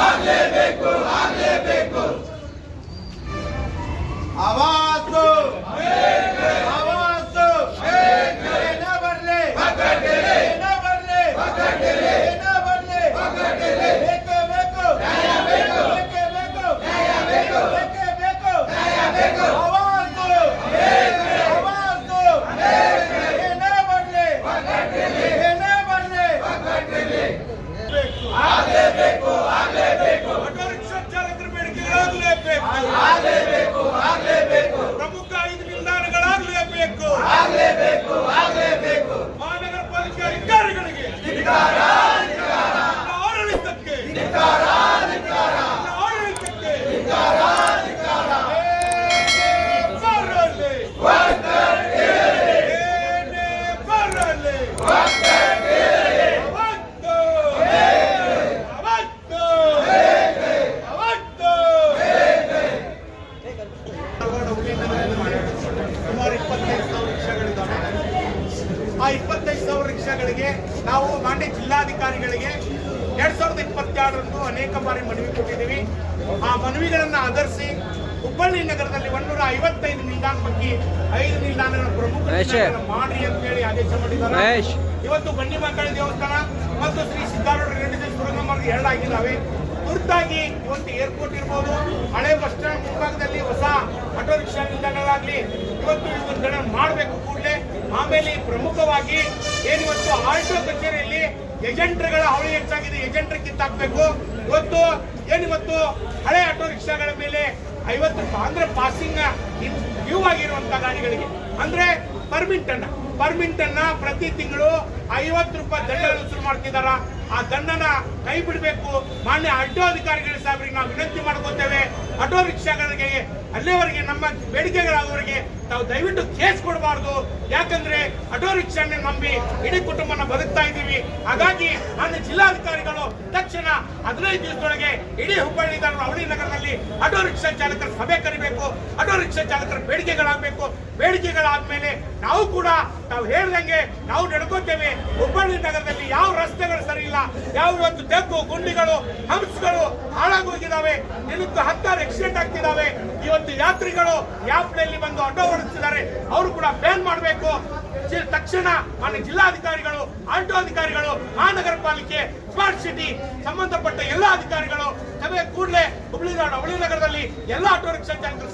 ಆಗ್ಲೇಬೇಕು ಆವಾಸು ಆವಾಸು ಏನ ಬರ್ಲಿ ಏನ ಬರ್ಲಿ ಏನ ಬರ್ಲಿ ಬೇಕು ಬೇಕು ಬೇಕೇ ಬೇಕು ಬೇಕೇ ಬೇಕು ಆವಾಸು ಆವಾಸು ಏನ ಬರ್ಲಿ ಏನ ಬರ್ಲಿ ಆಟೋ ರಿಕ್ಷಾ ಚಾಲಕರ ಬೇಡಿಕೆ ಆಗ್ಲೇಬೇಕು ಪ್ರಮುಖ ಐದು ನಿಲ್ದಾಣಗಳಾಗಲೇಬೇಕು ಮಹಾನಗರ ಪಾಲಿಕೆ ಅಧಿಕಾರಿಗಳಿಗೆ ನಮ್ಮ ಆಡಳಿತಕ್ಕೆ ನಮ್ಮ ಆಡಳಿತಕ್ಕೆ ಏನೇ ಬರಲಿ. ಏನೇ ಬರಲಿ. ಆ ಇಪ್ಪತ್ತೈದು ಸಾವಿರ ರಿಕ್ಷಾಗಳಿಗೆ ನಾವು ಮಾನ್ಯ ಜಿಲ್ಲಾಧಿಕಾರಿಗಳಿಗೆ ಎರಡ್ ಸಾವಿರದ ಇಪ್ಪತ್ತೆರಡರಂದು ಅನೇಕ ಬಾರಿ ಮನವಿ ಕೊಟ್ಟಿದ್ದೀವಿ. ಆ ಮನವಿಗಳನ್ನು ಆಧರಿಸಿ ಹುಬ್ಬಳ್ಳಿ ನಗರದಲ್ಲಿ ಒಂದೂರ ಐವತ್ತೈದು ನಿಲ್ದಾಣ ಬಗ್ಗೆ ಐದು ನಿಲ್ದಾಣಗಳ ಪ್ರಮುಖ ಮಾಡಿ ಮಾಡ್ರಿ ಅಂತ ಹೇಳಿ ಆದೇಶ ಮಾಡಿದ್ದಾರೆ. ಇವತ್ತು ಬನ್ನಿ ಮಕ್ಕಳ ದೇವಸ್ಥಾನ ಮತ್ತು ಶ್ರೀ ಸಿದ್ದಾರೂಢ ರೆಡ್ಡಿ ಸುರಂಗ ಮಾರ್ಗ ಎರಡಾಗಿದ್ದಾವೆ. ತುರ್ತಾಗಿ ಇವತ್ತು ಏರ್ಪೋರ್ಟ್ ಇರ್ಬೋದು ಹಳೆ ಬಸ್ ಸ್ಟ್ಯಾಂಡ್ ಮುಂಭಾಗದಲ್ಲಿ ಹೊಸ ಆಟೋ ರಿಕ್ಷಾ ನಿಲ್ದಾಣಗಳಾಗಲಿ ಇವತ್ತು ಇದನ್ನ ಮಾಡಬೇಕು. ಆಮೇಲೆ ಪ್ರಮುಖವಾಗಿ ಏನಿವತ್ತು ಆಲ್ಟೋ ಕಚೇರಿಯಲ್ಲಿ ಏಜೆಂಟ್ಗಳ ಹಾವಳಿ ಹೆಚ್ಚಾಗಿದೆ. ಏಜೆಂಟ್ರ ಕಿತ್ತಾಕ್ಬೇಕು ಇವತ್ತು ಏನಿವತ್ತು ಹಳೆ ಆಟೋ ರಿಕ್ಷಾಗಳ ಮೇಲೆ ಐವತ್ತು ರೂಪಾಯಿ ಅಂದ್ರೆ ಪಾಸಿಂಗ್ ವ್ಯೂ ಆಗಿರುವಂತ ಗಾಡಿಗಳಿಗೆ. ಅಂದ್ರೆ ಪರ್ಮಿಟ್ ಅನ್ನ ಪರ್ಮಿಟ್ ಅನ್ನ ಪ್ರತಿ ತಿಂಗಳು ಐವತ್ತು ರೂಪಾಯಿ ದಂಡ ವಸೂಲು ಮಾಡ್ತಿದಾರ. ಆ ದಂಡನ ಕೈ ಬಿಡಬೇಕು. ಮಾನ್ಯ ಆಟೋ ಅಧಿಕಾರಿಗಳ ಸಾಹೇಬರಿಗೆ ನಾವು ವಿನಂತಿ ಮಾಡ್ಕೋತೇವೆ. ಆಟೋ ರಿಕ್ಷಾಗಳಿಗೆ ಅಲ್ಲಿವರೆಗೆ ನಮ್ಮ ಬೇಡಿಕೆಗಳಾದವರಿಗೆ ತಾವು ದಯವಿಟ್ಟು ಕೇಸ್ ಕೊಡಬಾರ್ದು. ಯಾಕಂದ್ರೆ ಆಟೋ ರಿಕ್ಷಾನ ನಂಬಿ ಇಡೀ ಕುಟುಂಬನ ಬದುಕ್ತಾ ಇದ್ದೀವಿ. ಹಾಗಾಗಿ ನನ್ನ ಜಿಲ್ಲಾಧಿಕಾರಿಗಳು ತಕ್ಷಣ ಹದಿನೈದು ದಿವಸದೊಳಗೆ ಇಡೀ ಹುಬ್ಬಳ್ಳಿ ಅವಳಿ ನಗರದಲ್ಲಿ ಆಟೋ ರಿಕ್ಷಾ ಚಾಲಕರ ಸಭೆ ಕರಿಬೇಕು. ಆಟೋ ರಿಕ್ಷಾ ಚಾಲಕರ ಬೇಡಿಕೆಗಳಾಗಬೇಕು. ಬೇಡಿಕೆಗಳಾದ್ಮೇಲೆ ನಾವು ಕೂಡ ನಾವು ಹೇಳ್ದಂಗೆ ನಾವು ನಡ್ಕೋತೇವೆ. ನಗರದಲ್ಲಿ ಯಾವ ರಸ್ತೆಗಳು ಸರಿ ಇಲ್ಲ, ಯಾವ ಇವತ್ತು ತೆಗ್ಗು ಗುಂಡಿಗಳು, ಹಂಪ್ಸ್ಗಳು ಹಾಳಾಗೋಗಿದ್ದಾವೆ, ದಿನಕ್ಕೂ ಹತ್ತಾರು ಆಕ್ಸಿಡೆಂಟ್ ಆಗ್ತಿದ್ದಾವೆ. ಇವತ್ತು ಯಾತ್ರಿಗಳು ಯಾಪ್ನಲ್ಲಿ ಬಂದು ಆಟೋ ಓಡಿಸ್ತಿದ್ದಾರೆ. ಅವರು ಕೂಡ ಬ್ಯಾನ್ ಮಾಡಬೇಕು. ತಕ್ಷಣ ಮಾನ್ಯ ಜಿಲ್ಲಾಧಿಕಾರಿಗಳು ಆಲ್ಟೋ ಅಧಿಕಾರಿಗಳು ಮಹಾನಗರ ಪಾಲಿಕೆ ಸ್ಮಾರ್ಟ್ ಸಿಟಿ ಸಂಬಂಧಪಟ್ಟ ಎಲ್ಲ ಅಧಿಕಾರಿಗಳು, ಸಭೆ ಕೂಡಲೇ ಹುಬ್ಳಿ ಹುಬ್ಳಿ ನಗರದಲ್ಲಿ ಎಲ್ಲ ಆಟೋ ರಿಕ್ಷಾ ಚಾಲಕರು